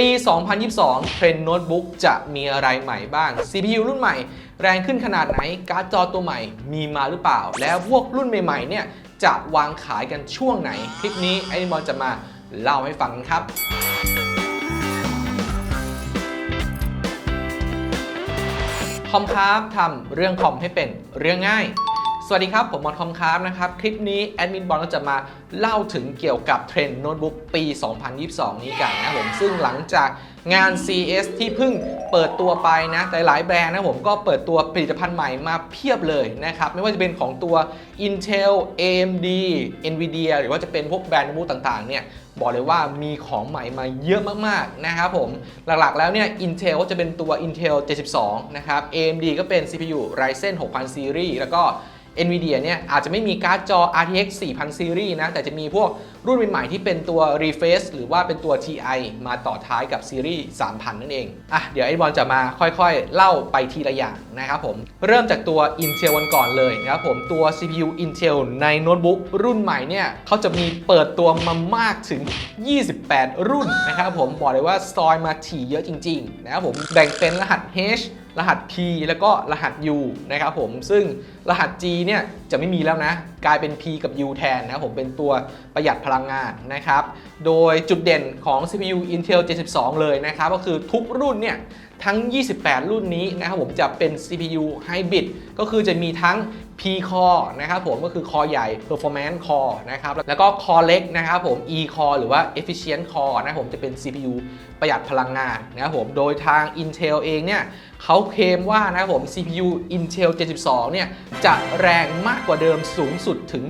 ปี 2022 เทรนด์โน้ตบุ๊กจะมีอะไรใหม่บ้าง CPU รุ่นใหม่ แรงขึ้นขนาดไหน การ์ดจอตัวใหม่มีมาหรือเปล่า แล้วพวกรุ่นใหม่ๆ เนี่ย จะวางขายกันช่วงไหน คลิปนี้ไอ้บอลจะมาเล่าให้ฟังครับคอมคราฟทำเรื่องคอมให้เป็นเรื่องง่าย สวัสดีครับ ผมมอนคอมคราฟนะครับ คลิปนี้แอดมินบอลก็จะมาเล่าถึงเกี่ยวกับเทรนด์โน้ตบุ๊กปี 2022 นี้กันนะผมซึ่งหลังจากงาน CS ที่เพิ่งเปิดตัวไปนะ หลายๆแบรนด์นะผมก็เปิดตัวผลิตภัณฑ์ใหม่มาเพียบเลยนะครับ ไม่ว่าจะเป็นของตัว Intel AMD Nvidia หรือว่าจะเป็นพวกแบรนด์โน้ตบุ๊กต่างๆ เนี่ย บอกเลยว่ามีของใหม่มาเยอะมากๆ นะครับผม หลักๆแล้วเนี่ย Intel ก็จะเป็นตัว Intel 72 นะครับ AMD ก็เป็น CPU Ryzen 6000 Series แล้วก็ NVIDIA เนี่ยอาจจะไม่มีการ์ดจอ RTX 4000 Series นะ แต่จะมีพวกรุ่นใหม่ๆที่เป็นตัว Refresh หรือว่าเป็นตัว TI มาต่อท้ายกับซีรีส์3000 นั่นเอง อะ เดี๋ยวไอ้บอลจะมาค่อยๆ เล่าไปทีละอย่างนะครับผม เริ่มจากตัว Intel วันก่อนเลยนะครับผม ตัว CPU Intel ในโน้ตบุ๊กรุ่นใหม่เนี่ยเขาจะมีเปิดตัวมามากถึง 28 รุ่นนะครับผม บอกเลยว่าซอยมาถี่เยอะจริงๆนะครับผม แบ่งเป็นรหัส H รหัส P แล้วก็รหัส U นะครับผม ซึ่งรหัส G เนี่ยจะไม่มีแล้วนะ กลายเป็น P กับ U แทนนะครับผม เป็นตัวประหยัดพลังงานนะครับ โดยจุดเด่นของ CPU Intel 72เลยนะครับ ก็คือทุกรุ่นเนี่ยทั้ง 28 รุ่นนี้นะครับผมจะเป็น CPU Hybrid ก็คือจะมีทั้ง P core นะครับผมก็คือ core ใหญ่ performance core นะครับแล้วก็ core เล็กนะครับผม E core หรือว่า efficient core นะครับผมจะเป็น CPU ประหยัดพลังงานนะครับผมโดยทาง Intel เองเนี่ยเขาเคลมว่านะครับผม CPU Intel 72 เนี่ยจะแรงมากกว่าเดิมสูงสุดถึง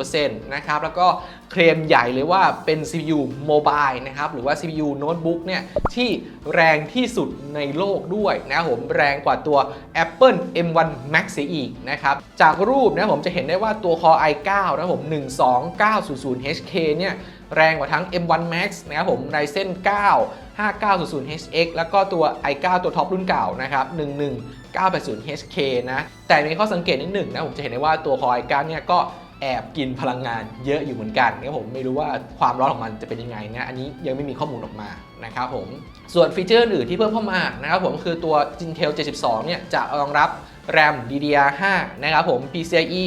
40%นะครับแล้วก็เคลมใหญ่เลยว่าเป็น CPU Mobile นะครับหรือว่า CPU Notebook เนี่ยที่แรงที่สุดในโลกด้วยนะครับผมแรงกว่าตัว Apple M1 Max อีกนะครับจากากรูปนะผมจะเห็นได้ว่าตัว Core i9 นะผม 12900HK เนี่ยแรงกว่าทั้ง M1 Max นะครับผม Ryzen 9 5900HX แล้วก็ตัว i9 ตัวท็อปรุ่นเก่านะครับ 11980HK นะ แต่มีข้อสังเกตนิดหนึ่งนะ ผมจะเห็นได้ว่าตัว Core i9 เนี่ยก็แอบกินพลังงานเยอะอยู่เหมือนกันนะผมไม่รู้ว่าความร้อนของมันจะเป็นยังไงนะอันนี้ยังไม่มีข้อมูลออกมานะครับผมส่วนฟีเจอร์อื่นที่เพิ่มเข้ามานะครับผมคือตัว Intel 72 เนี่ยจะรองรับ RAM DDR5 นะครับผม PCIe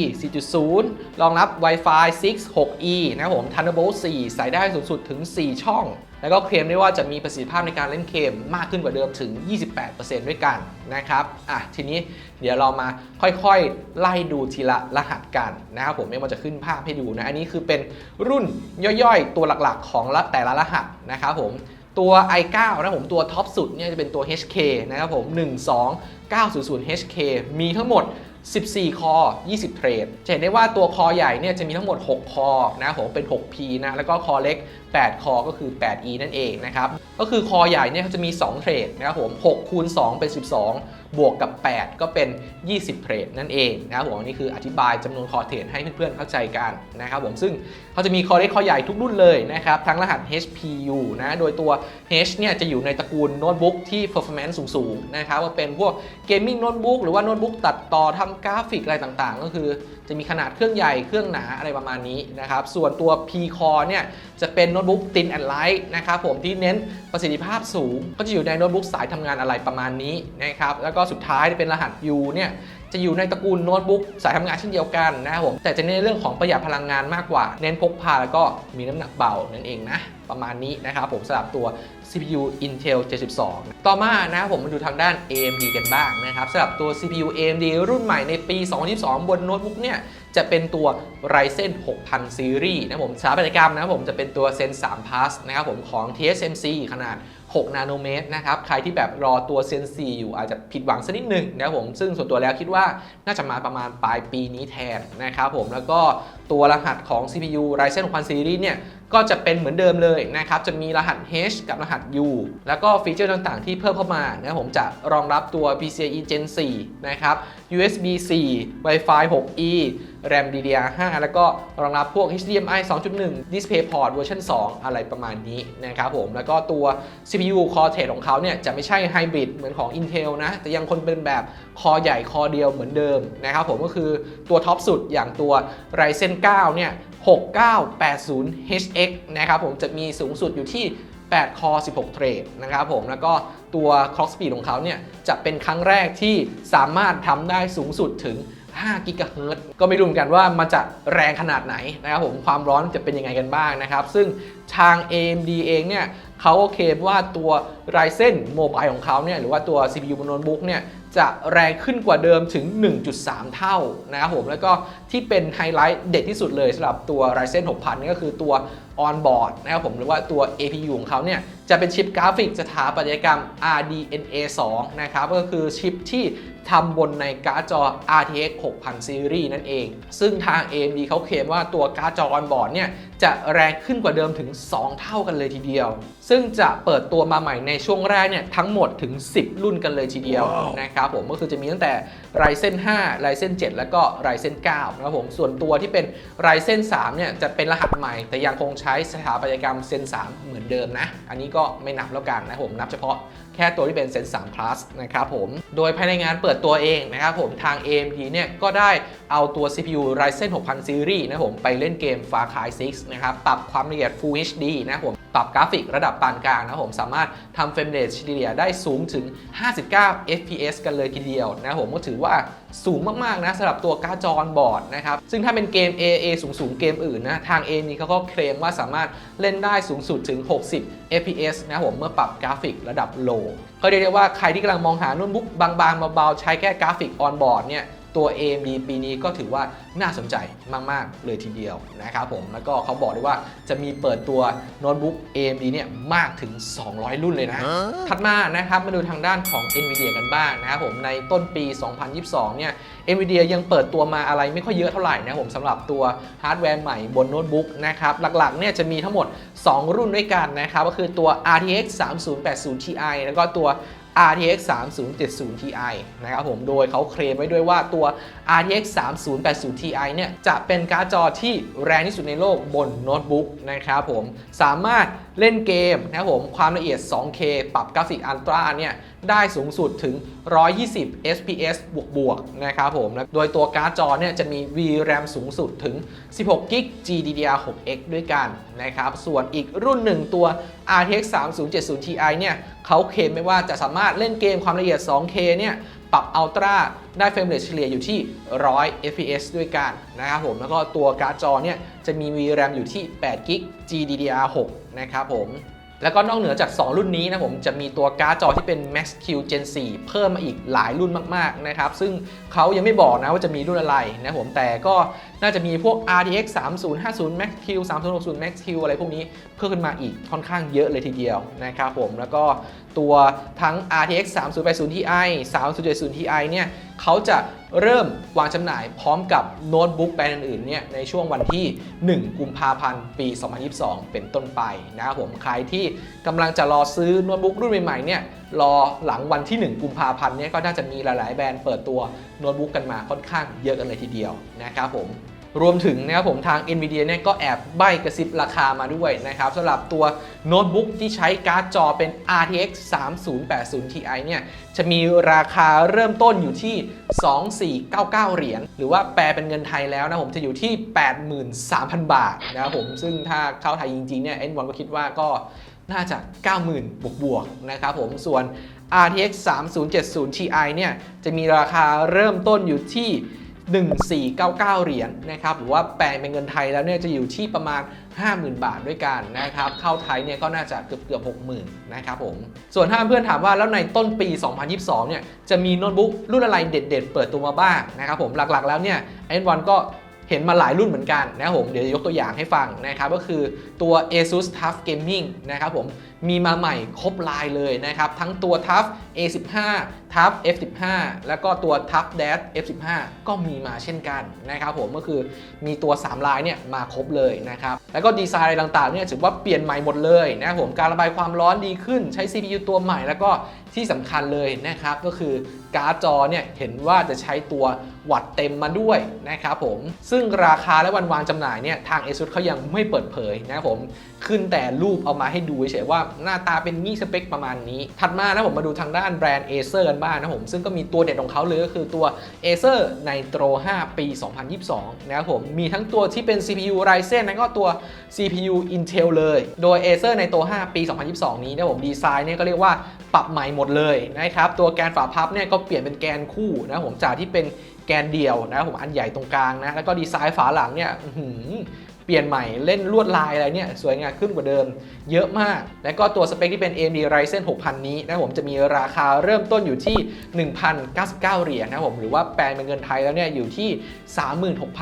4.0 รองรับ Wi-Fi 6 6E นะครับผม Thunderbolt 4ใส่ได้สูงสุดถึง 4 ช่อง แล้วก็เคลมได้ว่าจะมีประสิทธิภาพในการเล่นเกมมากขึ้นกว่าเดิมถึง 28%ด้วยกันนะครับ อะ ทีนี้เดี๋ยวเรามาค่อยๆ ไล่ดูทีละรหัสกันนะครับผมไม่ว่าจะขึ้นภาพให้ดูนะ อันนี้คือเป็นรุ่นย่อยๆ ตัวหลักๆ ของแต่ละรหัสนะครับผม ตัว i9 นะผมตัวท็อปสุดเนี่ยจะเป็นตัว HK นะครับผม 12900 HK มีทั้งหมด 14 คอ 20 เทรด จะเห็นได้ว่าตัวคอใหญ่เนี่ยจะมีทั้งหมด 6 คอนะครับผมเป็น 6P นะ แล้วก็คอเล็ก 8 คอก็คือ 8E นั่นเองนะครับ ก็คือคอใหญ่เนี่ยเขาจะมี 2 เทรดนะครับผม6คูณ2เป็น 12 บวกกับ 8 ก็เป็น 20 เทรดนั่นเองนะครับผมอันนี้คืออธิบายจำนวนคอเทรดให้เพื่อนๆเข้าใจกันนะครับผมซึ่งเขาจะมีคอเล็กคอใหญ่ทุกรุ่นเลยนะครับทั้งรหัส HPU นะโดยตัว H เนี่ยจะอยู่ในตระกูลโน้ตบุ๊กที่ performance สูงๆนะครับว่าเป็นพวกเกมมิ่งโน้ตบุ๊กหรือว่าโน้ตบุ๊กตัดต่อทำกราฟิกอะไรต่างๆ ก็คือ จะมีขนาดเครื่องใหญ่เครื่องหนาอะไรประมาณนี้นะครับ ส่วนตัว P Core เนี่ยจะเป็นโน้ตบุ๊ก Thin and Light นะครับผมที่เน้นประสิทธิภาพสูง ก็จะอยู่ในโน้ตบุ๊กสายทำงานอะไรประมาณนี้นะครับแล้วก็สุดท้ายเป็นรหัส U เนี่ย จะอยู่ในตระกูลโน้ตบุ๊กสายทำงานเช่นเดียวกันนะครับผมแต่จะเน้นเรื่องของประหยัดพลังงานมากกว่า เน้นพกพาแล้วก็มีน้ำหนักเบานั่นเองนะประมาณนี้นะครับผมสำหรับตัว CPU Intel 72 ต่อมานะครับผมมาดูทางด้าน AMD กันบ้างนะครับสำหรับตัว CPU AMD รุ่นใหม่ในปี 2022 บนโน้ตบุ๊กเนี่ยจะเป็นตัว Ryzen 6000 Series นะครับผมสถาปัตยกรรมนะครับผมจะเป็นตัว Zen 3 Plus นะครับผมของ TSMC ขนาด 6 นาโนเมตรนะครับ ใครที่แบบรอตัวเซนซีอยู่อาจจะผิดหวังสักนิดหนึ่งนะครับผม ซึ่งส่วนตัวแล้วคิดว่าน่าจะมาประมาณปลายปีนี้แทนนะครับผม แล้วก็ตัวรหัสของ CPU Ryzen 6000 Series เนี่ย ก็จะเป็นเหมือนเดิมเลยนะครับ จะมีรหัส H กับรหัส U แล้วก็ฟีเจอร์ต่างๆ ที่เพิ่มเข้ามานะผมจะรองรับตัว PCIe Gen 4 นะครับ USB 4 Wi-Fi 6E RAM DDR5 แล้วก็รองรับพวก HDMI 2.1 DisplayPort เวอร์ชัน2 อะไรประมาณนี้นะครับผม แล้วก็ตัว CPU Core t e ของเขาเนี่ย จะไม่ใช่ไฮบริดเหมือนของ Intel นะ แต่ยังคงเป็นแบบคอใหญ่คอเดียวเหมือนเดิมนะครับผมก็คือตัวท็อปสุดอย่างตัว Ryzen 9 เนี่ย 6980HX นะครับผมจะมีสูงสุดอยู่ที่ 8 คอ 16 เทรดนะครับผมแล้วก็ตัว clock speed ของเขาเนี่ยจะเป็นครั้งแรกที่สามารถทำได้สูงสุดถึง5กิกะเฮิรตซ์ก็ไม่รู้เหมือนกันว่ามันจะแรงขนาดไหนนะครับผมความร้อนจะเป็นยังไงกันบ้างนะครับ ซึ่งทาง AMD เองเนี่ยเขาก็เคว่าตัว Ryzen Mobile ของเขาเนี่ยหรือว่าตัว CPU บนโน้ตบุ๊กเนี่ย จะแรงขึ้นกว่าเดิมถึง 1.3 เท่านะครับผมแล้วก็ที่เป็นไฮไลท์เด็ดที่สุดเลยสำหรับตัว Ryzen 6000นี่ก็คือตัว On-board นะครับผมหรือว่าตัว APU ของเขาเนี่ยจะเป็นชิปกราฟิกสถาปัตยกรรม RDNA 2 นะครับก็คือชิปที่ทำบนในการ์ดจอ RTX 6000 Series นั่นเอง ซึ่งทาง AMD เขาเคลมว่าตัวการ์ดจอ On-board เนี่ย จะแรงขึ้นกว่าเดิมถึง 2 เท่ากันเลยทีเดียว ซึ่งจะเปิดตัวมาใหม่ในช่วงแรกเนี่ยทั้งหมดถึง 10 รุ่นกันเลยทีเดียวนะครับผมก็คือจะมีตั้งแต่ Ryzen 5 Ryzen 7 แล้วก็ Ryzen 9นะครับผมส่วนตัวที่เป็น Ryzen 3เนี่ยจะเป็นรหัสใหม่ แต่ยังคงใช้สถาปัตยกรรม Zen 3 เหมือนเดิมนะ อันนี้ก็ไม่นับแล้วกันนะครับผมนับเฉพาะแค่ตัวที่เป็น Zen 3 Plus นะครับผมโดยภายในงานเปิดตัวเองนะครับผมทาง AMD เนี่ยก็ได้เอาตัว CPU Ryzen 6000 Series นะครับผมไปเล่นเกม Far Cry 6นะครับ ปรับความละเอียด Full HD นะครับผม ปรับกราฟิกระดับปานกลางนะครับผม สามารถทำเฟรมเรทเฉลี่ยได้สูงถึง 59 fps กันเลยทีเดียวนะครับผมก็ถือว่าสูงมาก ๆ นะสำหรับตัวการ์ดจอบอร์ดนะครับ ซึ่งถ้าเป็นเกม AA สูง ๆ เกมอื่นนะ ทาง A นี้เขาก็เคลมว่าสามารถเล่นได้สูงสุดถึง 60 fps นะครับผมเมื่อปรับกราฟิกระดับ low ก็เรียกได้ว่าใครที่กำลังมองหาโน้ตบุ๊กบางๆเบาๆใช้แค่กราฟิกออนบอร์ดเนี่ย ตัว AMD ปีนี้ก็ถือว่าน่าสนใจมาก ๆ เลยทีเดียวนะครับผม แล้วก็เขาบอกด้วยว่าจะมีเปิดตัวโน้ตบุ๊ก AMD เนี่ยมากถึง 200 รุ่นเลยนะ ถัดมานะครับมาดูทางด้านของ NVIDIA กันบ้างนะครับผมในต้นปี 2022 เนี่ย NVIDIA ยังเปิดตัวมาอะไรไม่ค่อยเยอะเท่าไหร่นะครับผมสำหรับตัวฮาร์ดแวร์ใหม่บนโน้ตบุ๊กนะครับ หลัก ๆ เนี่ยจะมีทั้งหมด 2 รุ่นด้วยกันนะครับ ก็คือตัว RTX 3080 Ti แล้วก็ตัว RTX 3070 Ti นะครับผม โดยเขาเคลมไว้ด้วยว่าตัว RTX 3080 Ti เนี่ยจะเป็นการ์ดจอที่แรงที่สุดในโลกบนโน้ตบุ๊กนะครับผม สามารถเล่นเกมนะครับผม ความละเอียด 2K ปรับกราฟิกอัลตร้าเนี่ยได้สูงสุดถึง 120 fps บวกบวกๆนะครับผม โดยตัวการ์ดจอเนี่ยจะมี VRAM สูงสุดถึง 16 g b GDDR6X ด้วยกันนะครับ ส่วนอีกรุ่นหนึ่งตัว RTX 3070 Ti เนี่ย เขาเคลมไม่ว่าจะสามารถเล่นเกมความละเอียด 2K เนี่ยปรับอัลตร้าได้เฟรมเรทเฉลี่ยอยู่ที่ 100 fps ด้วยกันนะครับผม แล้วก็ตัวการ์ดจอเนี่ยจะมี VRAM อยู่ที่8 g b GDDR6 นะครับผม แล้วก็นอกเหนือจาก 2 รุ่นนี้นะผมจะมีตัวการ์ดจอที่เป็น Max-Q Gen 4 เพิ่มมาอีกหลายรุ่นมากๆนะครับซึ่งเขายังไม่บอกนะว่าจะมีรุ่นอะไรนะผมแต่ก็น่าจะมีพวก RTX 3050 Max-Q 3060 Max-Q อะไรพวกนี้เพิ่มขึ้นมาอีกค่อนข้างเยอะเลยทีเดียวนะครับผมแล้วก็ตัวทั้ง RTX 3080 Ti 3070 Ti เนี่ยเขาจะ เริ่มวางจำหน่ายพร้อมกับโน้ตบุ๊กแบรนด์อื่นๆเนี่ยในช่วงวันที่ 1 กุมภาพันธ์ ปี 2022 เป็นต้นไปนะครับผมใครที่กำลังจะรอซื้อโน้ตบุ๊กรุ่นใหม่ๆเนี่ยรอหลังวันที่ 1 กุมภาพันธ์เนี่ยก็น่าจะมีหลายๆ แบรนด์เปิดตัวโน้ตบุ๊กกันมาค่อนข้างเยอะกันเลยทีเดียวนะครับผม รวมถึงนะครับผมทาง NVIDIA เนี่ยก็แอบใบกระซิบราคามาด้วยนะครับสำหรับตัวโน้ตบุ๊กที่ใช้การ์ดจอเป็น RTX 3080 Ti เนี่ยจะมีราคาเริ่มต้นอยู่ที่ 2499 เหรียญหรือว่าแปลเป็นเงินไทยแล้วนะผมจะอยู่ที่ 83,000 บาทนะครับผมซึ่งถ้าเข้าไทยจริงๆเนี่ย N1 ก็คิดว่าก็น่าจะ 90,000 บวกๆนะครับผมส่วน RTX 3070 Ti เนี่ยจะมีราคาเริ่มต้นอยู่ที่ 1499 เหรียญนะครับหรือว่าแปลงเป็นเงินไทยแล้วเนี่ยจะอยู่ที่ประมาณ 50,000 บาทด้วยกันนะครับเข้าไทยเนี่ยก็น่าจะเกือบเกือบ60,000นะครับผมส่วนถ้าเพื่อนถามว่าแล้วในต้นปี 2022 เนี่ยจะมีโน้ตบุ๊กรุ่นอะไรเด็ด ๆ เปิดตัวมาบ้างนะครับผมหลักๆแล้วเนี่ย N1 ก็เห็นมาหลายรุ่นเหมือนกันนะครับผมเดี๋ยวจะยกตัวอย่างให้ฟังนะครับก็คือตัว ASUS TUF Gaming นะครับผม มีมาใหม่ครบลายเลยนะครับ ทั้งตัว TUF A15 TUF F15 แล้วก็ตัว TUF Dash F15 ก็มีมาเช่นกันนะครับผมก็คือมีตัว 3 ลายเนี่ยมาครบเลยนะครับ แล้วก็ดีไซน์ต่างๆเนี่ยถือว่าเปลี่ยนใหม่หมดเลยนะครับผมการระบายความร้อนดีขึ้นใช้ CPU ตัวใหม่แล้วก็ที่สำคัญเลยนะครับ ก็คือการ์ดจอเนี่ยเห็นว่าจะใช้ตัววัตต์เต็มมาด้วยนะครับผมซึ่งราคาและวันวางจำหน่ายเนี่ยทาง ASUS เขายังไม่เปิดเผยนะครับผมขึ้นแต่รูปเอามาให้ดูเฉยๆว่าหน้าตาเป็นงี้สเปคประมาณนี้ ถัดมานะผมมาดูทางด้านแบรนด์ Acer กันบ้างนะผม ซึ่งก็มีตัวเด็ดของเขาเลยก็คือตัว Acer Nitro 5 ปี 2022 นะครับผม มีทั้งตัวที่เป็น CPU Ryzen แล้วก็ตัว CPU Intel เลย โดย Acer Nitro 5 ปี 2022 นี้นะผมดีไซน์เนี่ยก็เรียกว่าปรับใหม่หมดเลยนะครับ ตัวแกนฝาพับเนี่ยก็เปลี่ยนเป็นแกนคู่นะผมจากที่เป็นแกนเดียวนะผมอันใหญ่ตรงกลางนะแล้วก็ดีไซน์ฝาหลังเนี่ย ปลี่ยนใหม่เล่นลวดลายอะไรเนี่ยสวยงามขึ้นกว่าเดิม เยอะมาก แล้วก็ตัวสเปคที่เป็น AMD Ryzen 6000 นี้นะผมจะมีราคาเริ่มต้นอยู่ที่ 1,099 เหรียญนะผมหรือว่าแปลงเป็นเงินไทยแล้วเนี่ยอยู่ที่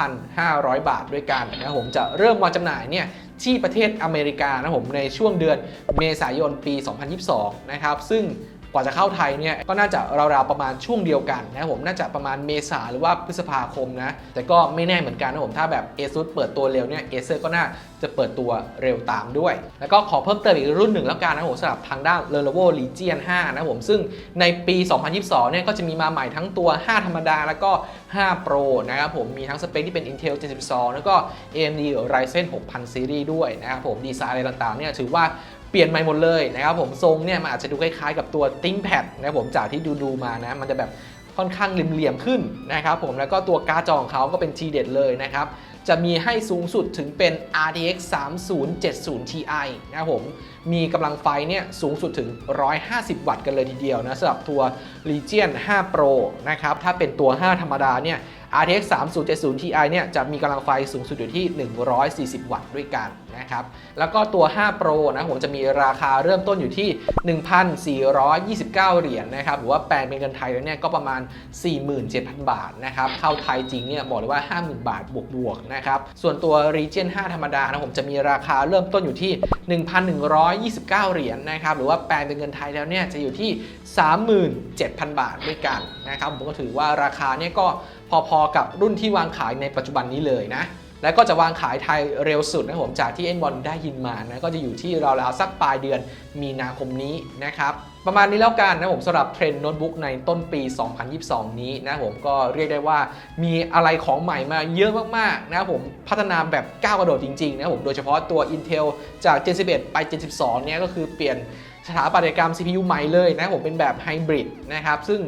36,500 บาทด้วยกันนะผมจะเริ่มวางจำหน่ายเนี่ยที่ประเทศอเมริกานะผมในช่วงเดือนเมษายนปี 2022 นะครับซึ่ง กว่าจะเข้าไทยเนี่ยก็น่าจะราวๆประมาณช่วงเดียวกันนะผมน่าจะประมาณเมษาหรือว่าพฤษภาคมนะแต่ก็ไม่แน่เหมือนกันนะผมถ้าแบบ ASUS เปิดตัวเร็วเนี่ย Acer ก็น่าจะเปิดตัวเร็วตามด้วย แล้วก็ขอเพิ่มเติมอีกรุ่นหนึ่งแล้วกันนะผมสำหรับทางด้าน Lenovo Legion 5 นะผมซึ่งในปี 2022 เนี่ยก็จะมีมาใหม่ทั้งตัว 5 ธรรมดาแล้วก็ 5 Pro นะครับผมมีทั้งสเปคที่เป็น Intel 72 แล้วก็ AMD Ryzen 6000 Series ด้วยนะครับผมดีไซน์อะไรต่างๆเนี่ยถือว่า เปลี่ยนใหม่หมดเลยนะครับผมทรงเนี่ยมันอาจจะดูคล้ายๆกับตัว ThinkPad นะครับผมจากที่ดูๆมานะมันจะแบบค่อนข้างเหลี่ยมๆขึ้นนะครับผมแล้วก็ตัวการ์ดจอของเขาก็เป็นทีเด็ดเลยนะครับจะมีให้สูงสุดถึงเป็น RTX 3070 Ti นะครับผม มีกำลังไฟเนี่ยสูงสุดถึง 150 วัตต์กันเลยทีเดียวนะสำหรับตัว Legion 5 Pro นะครับ ถ้าเป็นตัว 5 ธรรมดาเนี่ย RTX 3070 Ti เนี่ยจะมีกำลังไฟสูงสุดอยู่ที่ 140 วัตต์ด้วยกันนะครับ แล้วก็ตัว 5 Pro นะผมจะมีราคาเริ่มต้นอยู่ที่ 1,429 เหรียญนะครับ หรือว่าแปลงเป็นเงินไทยแล้วเนี่ยก็ประมาณ 47,000 บาทนะครับ เข้าไทยจริงเนี่ยบอกเลยว่า 50,000 บาทบวกๆนะครับ ส่วนตัว Region 5 ธรรมดานะผมจะมีราคาเริ่มต้นอยู่ที่ 1,129 เหรียญนะครับ หรือว่าแปลงเป็นเงินไทยแล้วเนี่ยจะอยู่ที่ 37,000 บาทด้วยกันนะครับ ผมก็ถือว่าราคาเนี่ยก็ พอๆกับรุ่นที่วางขายในปัจจุบันนี้เลยนะ แล้วก็จะวางขายไทยเร็วสุดนะผมจากที่เอ็นบอลได้ยินมานะก็จะอยู่ที่ราวๆสักปลายเดือนมีนาคมนี้นะครับประมาณนี้แล้วกันนะผมสำหรับเทรนด์โน้ตบุ๊กในต้นปี 2022 นี้นะผมก็เรียกได้ว่ามีอะไรของใหม่มาเยอะมากๆนะผมพัฒนาแบบก้าวกระโดดจริงๆนะผมโดยเฉพาะตัว Intel จาก Gen 11 ไป Gen 12 เนี่ยก็คือเปลี่ยนสถาปัตยกรรม CPU ใหม่เลยนะผมเป็นแบบไฮบริดนะครับซึ่ง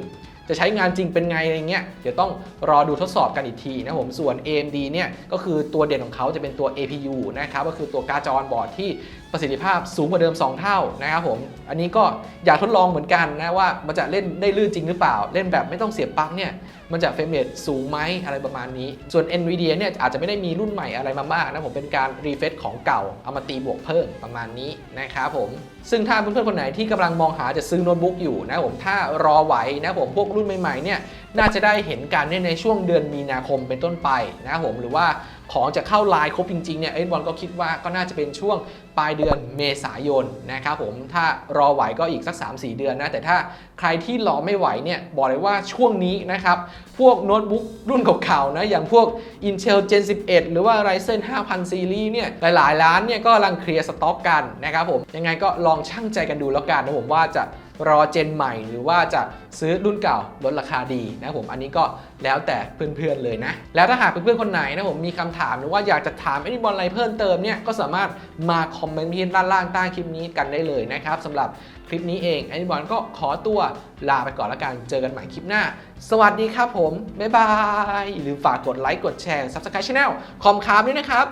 จะใช้งานจริงเป็นไงอะไรเงี้ยเดี๋ยวต้องรอดูทดสอบกันอีกทีนะผมส่วน AMD เนี่ยก็คือตัวเด่นของเขาจะเป็นตัว APU นะครับก็คือตัวการ์ดจอ on board ที่ ประสิทธิภาพสูงกว่าเดิม 2 เท่านะครับผม อันนี้ก็อยากทดลองเหมือนกันนะว่ามันจะเล่นได้ลื่นจริงหรือเปล่า เล่นแบบไม่ต้องเสียบปลั๊กเนี่ยมันจะเฟรมเรทสูงไหมอะไรประมาณนี้ ส่วน NVIDIA เนี่ยอาจจะไม่ได้มีรุ่นใหม่อะไรมามากนะผมเป็นการรีเฟซของเก่าเอามาตีบวกเพิ่มประมาณนี้นะครับผม ซึ่งถ้าเพื่อนๆคนไหนที่กำลังมองหาจะซื้อโน้ตบุ๊กอยู่นะผมถ้ารอไหวนะผมพวกรุ่นใหม่ๆเนี่ยน่าจะได้เห็นกันเนี่ยในช่วงเดือนมีนาคมเป็นต้นไปนะครับผมหรือว่า ของจะเข้าไลน์ครบจริงๆเนี่ยเอ็นบอลก็คิดว่าก็น่าจะเป็นช่วงปลายเดือนเมษายนนะครับผมถ้ารอไหวก็อีกสัก 3-4 เดือนนะ แต่ถ้าใครที่รอไม่ไหวเนี่ยบอกเลยว่าช่วงนี้นะครับ พวกโน้ตบุ๊กรุ่นเก่าๆนะอย่างพวก Intel Gen 11 หรือว่า Ryzen 5000 Series เนี่ยหลายๆร้านเนี่ยก็กำลังเคลียร์สต็อกกันนะครับผมยังไงก็ลองชั่งใจกันดูแล้วกันนะผมว่าจะ รอเจนใหม่ หรือว่าจะซื้อรุ่นเก่าลดราคาดีนะผมอันนี้ก็แล้วแต่เพื่อนๆเลยนะ แล้วถ้าหากเพื่อนๆคนไหนนะผมมีคำถามหรือว่าอยากจะถามไอ้นี่บอลอะไรเพิ่มเติมเนี่ยก็สามารถมาคอมเมนต์ที่ด้านล่างใต้คลิปนี้กันได้เลยนะครับสำหรับคลิปนี้เองไอ้นี่บอลก็ขอตัวลาไปก่อนแล้วกันเจอกันใหม่คลิปหน้า สวัสดีครับผมบ๊ายบายอย่าลืมฝากกดไลค์กดแชร์ Subscribe Channel คอมคาร์ด้วยนะครับ